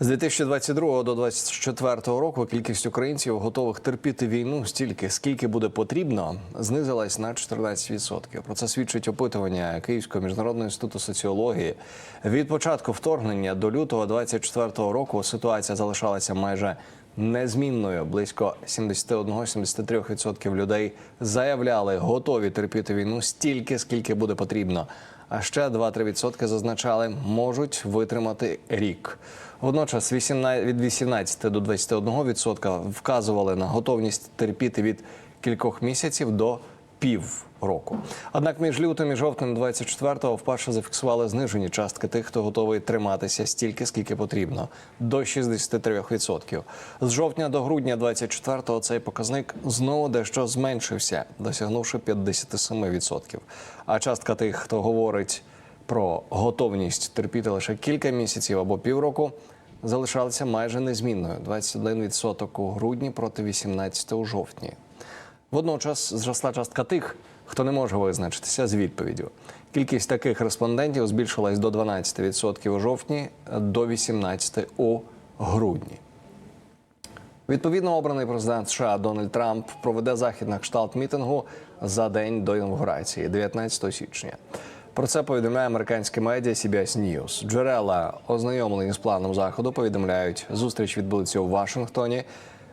З 2022 до 2024 року кількість українців готових терпіти війну стільки, скільки буде потрібно, знизилась на 14%. Про це свідчить опитування Київського міжнародного інституту соціології. Від початку вторгнення до лютого 2024 року ситуація залишалася майже незмінною. Близько 71-73% людей заявляли, готові терпіти війну стільки, скільки буде потрібно. А ще 2-3% зазначали, можуть витримати рік. Водночас 18 від 18 до 21% вказували на готовність терпіти від кількох місяців до пів року. Однак між лютим і жовтнем 24-го вперше зафіксували знижені частки тих, хто готовий триматися стільки, скільки потрібно до 63%. З жовтня до грудня 24-го цей показник знову дещо зменшився, досягнувши 57%. А частка тих, хто говорить про готовність терпіти лише кілька місяців або півроку, залишалася майже незмінною 21% у грудні проти 18% у жовтні. Водночас зросла частка тих, хто не може визначитися з відповіддю. Кількість таких респондентів збільшилась до 12% у жовтні, до 18% у грудні. Відповідно, обраний президент США Дональд Трамп проведе захід на кшталт мітингу за день до інаугурації, 19 січня. Про це повідомляє американське медіа CBS News. Джерела, ознайомлені з планом заходу, повідомляють, зустріч відбудеться у Вашингтоні.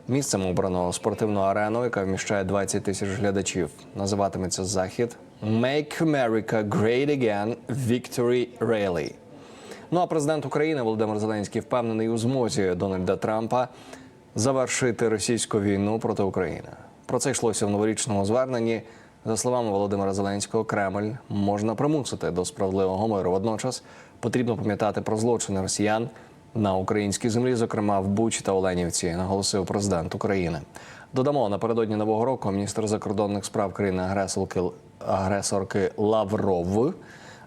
Місцем обрано спортивну арену, яка вміщає 20 тисяч глядачів. Називатиметься захід «Make America Great Again Victory Rally». Ну а президент України Володимир Зеленський впевнений у змозі Дональда Трампа завершити російську війну проти України. Про це йшлося в новорічному зверненні. За словами Володимира Зеленського, Кремль можна примусити до справедливого миру. Водночас потрібно пам'ятати про злочини росіян на українській землі, зокрема в Бучі та Оленівці, наголосив президент України. Додамо напередодні нового року міністр закордонних справ країни агресорки Лавров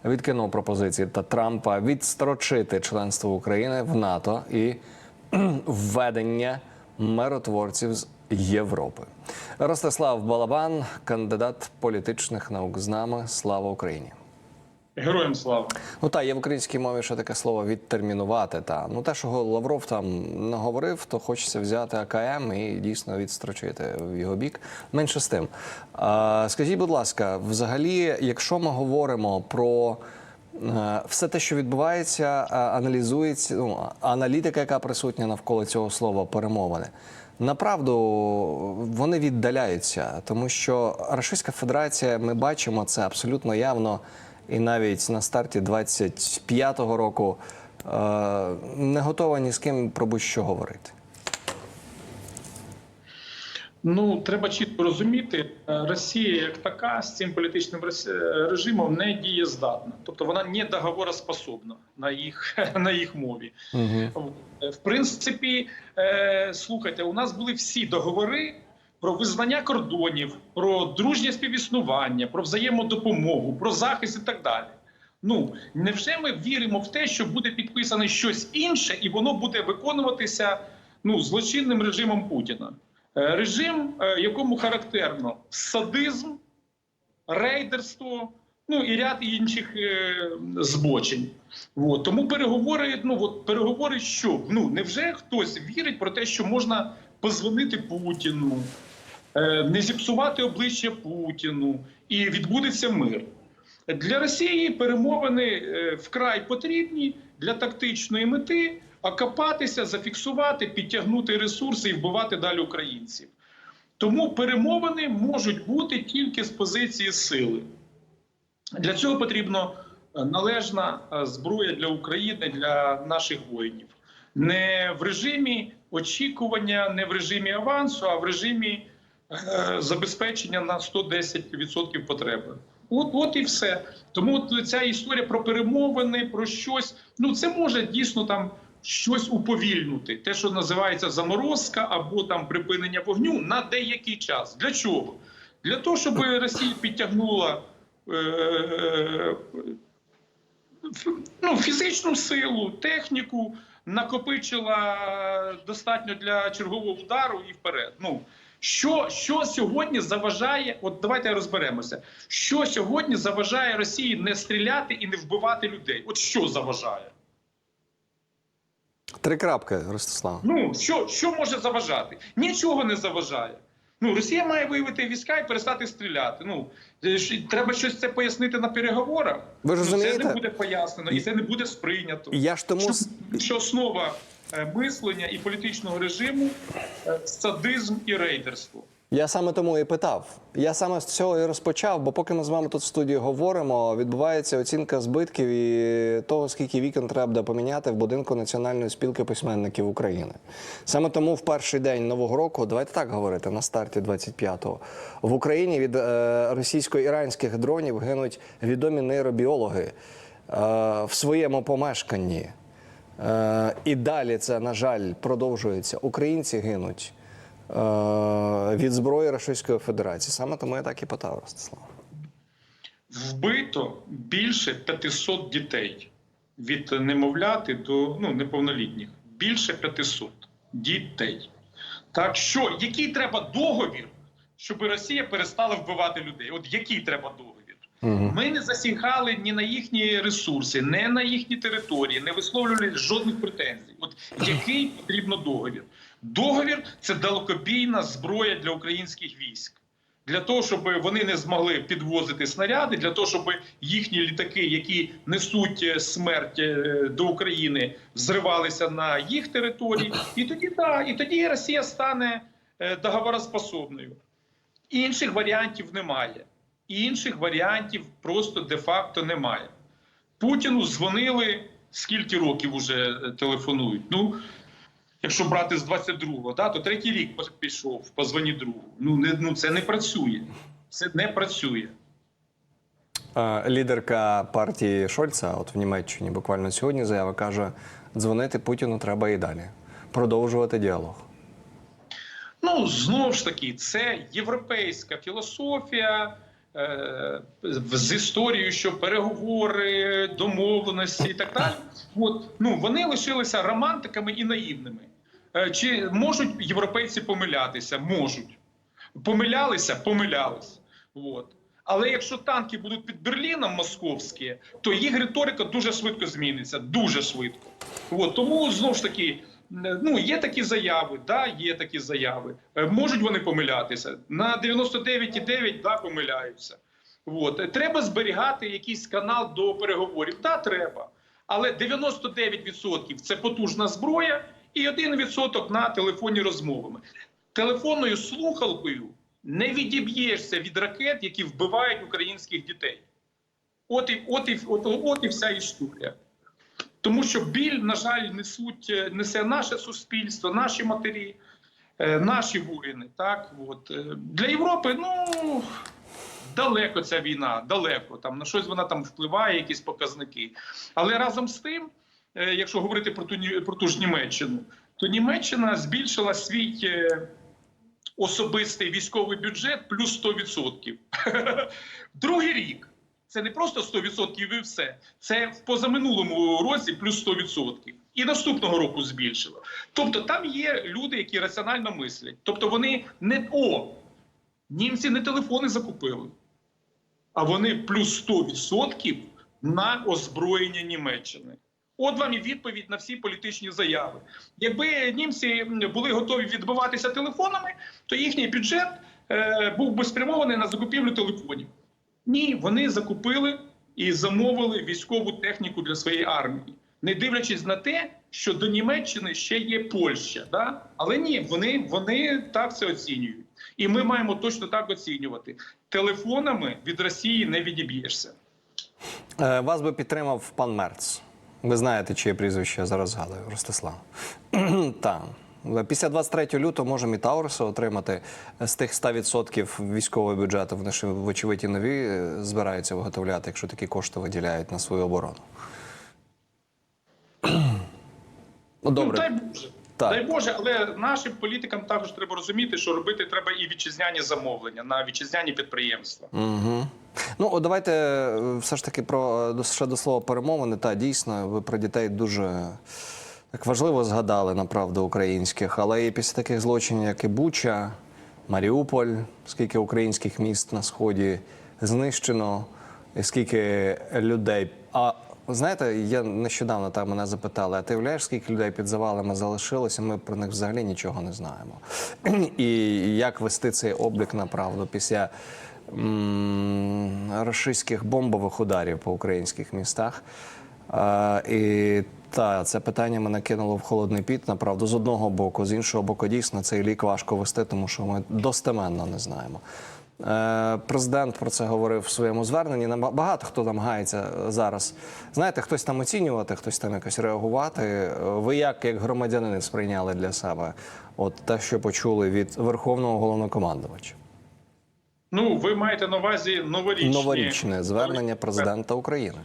відкинув пропозиції та Трампа відстрочити членство України в НАТО і введення миротворців з Європи. Ростислав Балабан, кандидат політичних наук з нами. Слава Україні! Героям слава. Ну та є в українській мові ще таке слово відтермінувати. Та ну те, що Лавров там наговорив, то хочеться взяти АКМ і дійсно відстрочити в його бік. Менше з тим. А, скажіть, будь ласка, взагалі, якщо ми говоримо про е, все те, що відбувається, аналізується ну, аналітика, яка присутня навколо цього слова перемовини. Направду вони віддаляються, тому що Російська Федерація, ми бачимо це абсолютно явно, і навіть на старті 25-го року е, не готова ні з ким про будь-що говорити. Ну треба чітко розуміти, е, Росія як така з цим політичним е, режимом не дієздатна, тобто вона не договороспособна на їх на їх мові. Угу. В принципі, слухайте, у нас були всі договори про визнання кордонів, про дружнє співіснування, про взаємодопомогу, про захист і так далі. Ну невже ми віримо в те, що буде підписане щось інше, і воно буде виконуватися ну злочинним режимом Путіна? Е, Режим, е, якому характерно садизм, рейдерство, ну і ряд інших е, збочень. От. Тому переговори, ну от переговори, що ну невже хтось вірить про те, що можна позвонити Путіну, не зіпсувати обличчя Путіну і відбудеться мир. Для Росії перемовини е, вкрай потрібні для тактичної мети окопатися, зафіксувати, підтягнути ресурси і вбивати далі українців. Тому перемовини можуть бути тільки з позиції сили. Для цього потрібно е, належна е, зброя для України, для наших воїнів. Не в режимі очікування, не в режимі авансу, а в режимі е, забезпечення на 110% потреби. От, от і все. Тому от ця історія про перемовини, про щось, ну це може дійсно там щось уповільнити, те, що називається заморозка або там припинення вогню на деякий час. Для чого? Для того, щоб Росія підтягнула е, ну, фізичну силу, техніку, накопичила достатньо для чергового удару і вперед. Ну що, що сьогодні заважає? От давайте розберемося. Що сьогодні заважає Росії не стріляти і не вбивати людей? От що заважає? Три крапки, Ростислав. Ну що, що може заважати? Нічого не заважає. Ну, Росія має виявити війська і перестати стріляти. Ну е, треба щось це пояснити на переговорах. Ви ж Ну, це не буде пояснено і це не буде сприйнято. Я ж тому Що, що основа мислення і політичного режиму е, садизм і рейдерство. Я саме тому і питав. Я саме з цього і розпочав, бо поки ми з вами тут в студії говоримо, відбувається оцінка збитків і того, скільки вікон треба поміняти в будинку Національної спілки письменників України. Саме тому в перший день нового року, давайте так говорити, на старті 25-го, в Україні від е, російсько-іранських дронів гинуть відомі нейробіологи е, в своєму помешканні. Е, і далі це, на жаль, продовжується. Українці гинуть е, від зброї Російської Федерації. Саме тому я так і питав, Ростислав. Вбито більше 500 дітей від немовляти до ну, неповнолітніх. Більше 500 дітей. Так що, який треба договір, щоб Росія перестала вбивати людей? От який треба договір? Ми не засігали ні на їхні ресурси, не на їхні території, не висловлювали жодних претензій. От який потрібно договір? Договір це далекобійна зброя для українських військ. Для того, щоб вони не змогли підвозити снаряди, для того, щоб їхні літаки, які несуть е, смерть е, до України, зривалися на їх території, і тоді да, і тоді Росія стане е, договороспособною. Інших варіантів немає. Інших варіантів просто де-факто немає. Путіну дзвонили скільки років вже е, телефонують. Ну, якщо брати з 22-го, да, то третій рік пішов, позвоні другу. Ну, не, ну це не працює. Це не працює. Лідерка партії Шольца, от в Німеччині, буквально сьогодні заява каже: дзвонити Путіну треба і далі, продовжувати діалог. Ну, знову ж таки, це європейська філософія з історією, що переговори, домовленості і так далі. От, ну, вони лишилися романтиками і наївними. Е, чи можуть європейці помилятися? Можуть. Помилялися, помилялися. От. Але якщо танки будуть під Берліном московські, то їх риторика дуже швидко зміниться. Дуже швидко. От. Тому знову ж таки, ну є такі заяви, да, є такі заяви. Е, Можуть вони помилятися. На 99,9 да, помиляються. От. Треба зберігати якийсь канал до переговорів. Да, треба. Але 99% це потужна зброя, і 1% на телефонні розмовами. Телефонною слухалкою не відіб'єшся від ракет, які вбивають українських дітей. От і, от і, от, от і вся історія. Тому що біль, на жаль, несуть, е, несе наше суспільство, наші матері, е, наші воїни. Так? От. Е, Для Європи, ну. Далеко ця війна, далеко. Там на щось вона там впливає, якісь показники. Але разом з тим, якщо говорити про ту про ту ж Німеччину, то Німеччина збільшила свій особистий військовий бюджет плюс 100%. Другий рік. Це не просто 100% і все. Це в позаминулому році плюс 100%. І наступного року збільшило. Тобто там є люди, які раціонально мислять. Тобто вони не о, німці не телефони закупили, а вони плюс 100% на озброєння Німеччини. От вам і відповідь на всі політичні заяви. Якби німці були готові відбиватися телефонами, то їхній бюджет е, був би спрямований на закупівлю телефонів. Ні, вони закупили і замовили військову техніку для своєї армії, не дивлячись на те, що до Німеччини ще є Польща. Да? Але ні, вони, вони так це оцінюють. І ми маємо точно так оцінювати. Телефонами від Росії не відіб'єшся. Е, Вас би підтримав пан Мерц. Ви знаєте, чиє прізвище я зараз згадую, Ростислав. Так. Після 23 лютого можемо і Тауруси отримати з тих 100% військового бюджету. Вони ж, вочевидь, і нові е, збираються виготовляти, якщо такі кошти виділяють на свою оборону. Ну, Ну, добре. дай Боже. Так. Дай Боже, але нашим політикам також треба розуміти, що робити треба і вітчизняні замовлення на вітчизняні підприємства. Угу. Ну, от давайте е, все ж таки про ще до слова перемовини. Та дійсно, ви про дітей дуже так важливо згадали направду українських, але і після таких злочинів, як і Буча, Маріуполь, скільки українських міст на сході знищено, і скільки людей. А Знаєте, я нещодавно там мене запитали, а ти уявляєш, скільки людей під завалами залишилося? Ми про них взагалі нічого не знаємо. І як вести цей облік на правду після рашистських бомбових ударів по українських містах. А, і та це питання мене кинуло в холодний піт. Направду, з одного боку, з іншого боку, дійсно цей лік важко вести, тому що ми достеменно не знаємо. Е, Президент про це говорив в своєму зверненні. Багато хто намагається зараз. Знаєте, хтось там оцінювати, хтось там якось реагувати. Е, Ви як, як громадянини, сприйняли для себе от те, що почули від верховного головнокомандувача? Ну, ви маєте на увазі новорічні Новорічне звернення президента України.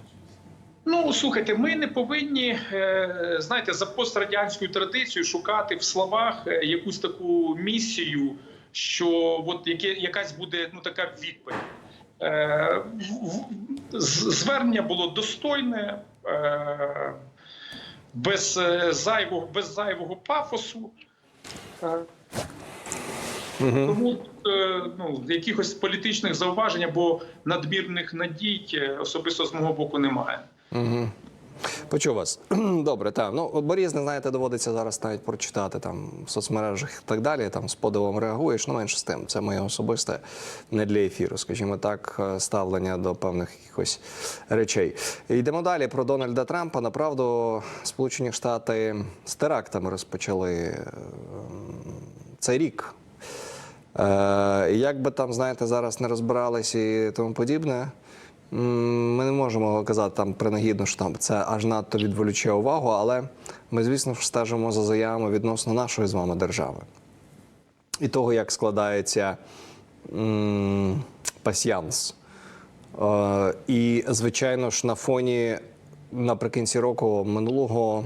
Ну слухайте, ми не повинні е, знаєте, за пострадянською традицією шукати в словах е, якусь таку місію, що от яке якась буде ну така відповідь. Е, Звернення було достойне, без зайвого, без зайвого пафосу. Е, Тому ну, якихось політичних зауважень або надмірних надій особисто з мого боку немає. Угу. Почув вас. Добре, так. Ну, бо різне, знаєте, доводиться зараз навіть прочитати там в соцмережах і так далі. Там з подивом реагуєш. Ну, менше з тим. Це моє особисте, не для ефіру, скажімо так, е, ставлення до певних якихось речей. Йдемо далі про Дональда Трампа. Направду, Сполучені Штати з терактами розпочали е, цей рік. Е, як би там, знаєте, зараз не розбирались і тому подібне. Ми не можемо казати там принагідно, що там це аж надто відволіче увагу, але ми, звісно стежимо за заявами відносно нашої з вами держави і того, як складається м, пасьянс. Е, і, звичайно ж, на фоні наприкінці року минулого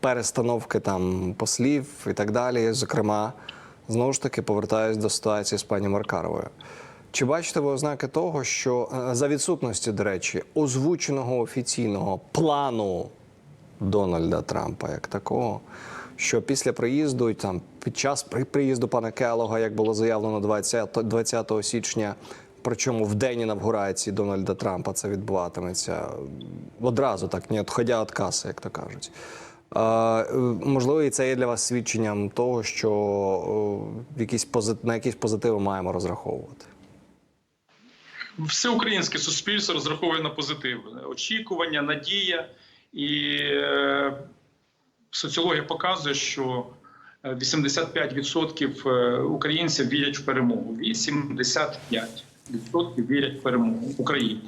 перестановки там послів і так далі. Зокрема, знову ж таки повертаюсь до ситуації з пані Маркаровою. Чи бачите ви ознаки того, що е, за відсутності, до речі, озвученого офіційного плану Дональда Трампа як такого, що після приїзду, там під час приїзду пана Келога, як було заявлено 20, 20 січня, причому в день інавгурації Дональда Трампа це відбуватиметься одразу, так не відходя від каси, як то кажуть. Е, можливо, і це є для вас свідченням того, що якісь на якісь позитиви маємо розраховувати. Все українське суспільство розраховує на позитив, очікування, надія, і е, соціологія показує, що е, 85% е, українців вірять в перемогу. 85% вірять в перемогу України.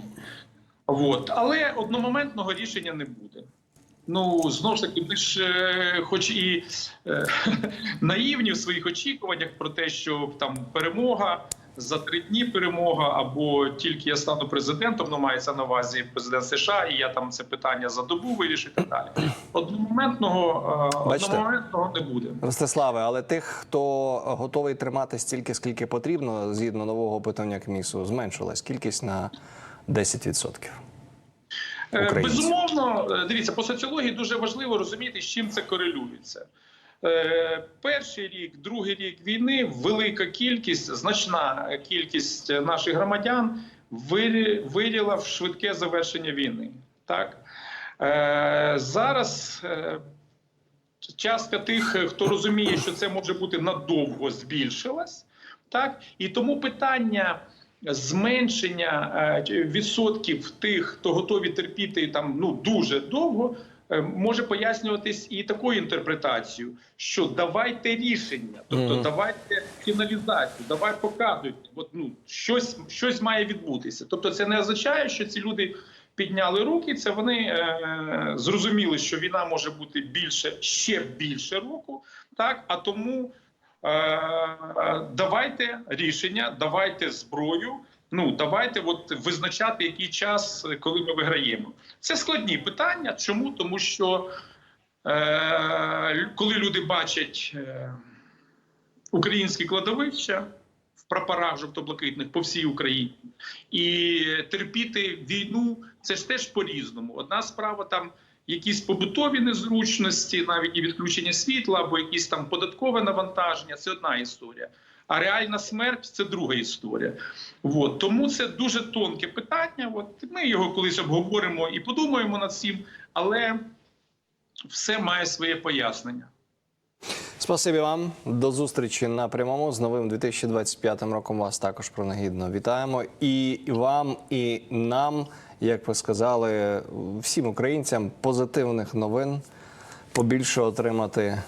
От. Але одномоментного рішення не буде. Ну, знову ж таки, ми ж, е, хоч і е, наївні в своїх очікуваннях про те, що там перемога за три дні перемога, або тільки я стану президентом, ну мається на увазі президент США, і я там це питання за добу вирішу і так далі. Одномоментного, е, Бачите? одномоментного не буде. Ростиславе, але тих, хто готовий тримати стільки, скільки потрібно, згідно нового питання КМІСу, зменшилась кількість на 10%. Е, Українців. Безумовно, е, дивіться, по соціології дуже важливо розуміти, з чим це корелюється. Е, Перший рік, другий рік війни, велика кількість, значна кількість наших громадян вирі- вірила в швидке завершення війни. Так? Е, Зараз е, частка тих, хто розуміє, що це може бути надовго, збільшилась. Так? І тому питання зменшення відсотків тих, хто готові терпіти там ну дуже довго, може пояснюватись і такою інтерпретацією, що давайте рішення, тобто Мгм. давайте фіналізацію, давай показуйте. От ну щось, щось має відбутися. Тобто, це не означає, що ці люди. Підняли руки, це вони е, зрозуміли, що війна може бути більше ще більше року, так а тому е, давайте рішення, давайте зброю. Ну давайте от визначати який час, коли ми виграємо. Це складні питання. Чому? Тому що е, коли люди бачать е, українські кладовища в прапорах жовто-блакитних по всій Україні, і терпіти війну це ж теж по-різному. Одна справа там якісь побутові незручності, навіть і відключення світла, або якісь там податкове навантаження це одна історія. А реальна смерть це друга історія. От. Тому це дуже тонке питання. От ми його колись обговоримо і подумаємо над цим, але все має своє пояснення. Спасибі вам. До зустрічі на прямому з новим 2025 роком. Вас також принагідно вітаємо. І вам, і нам, як ви сказали, всім українцям позитивних новин побільше отримати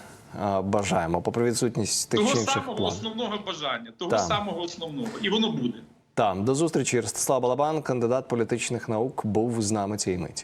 бажаємо. Попри відсутність тих Того чи інших самого план. основного бажання, того Там. самого основного, і воно буде. Там до зустрічі. Ростислав Балабан, кандидат політичних наук, був з нами цієї миті.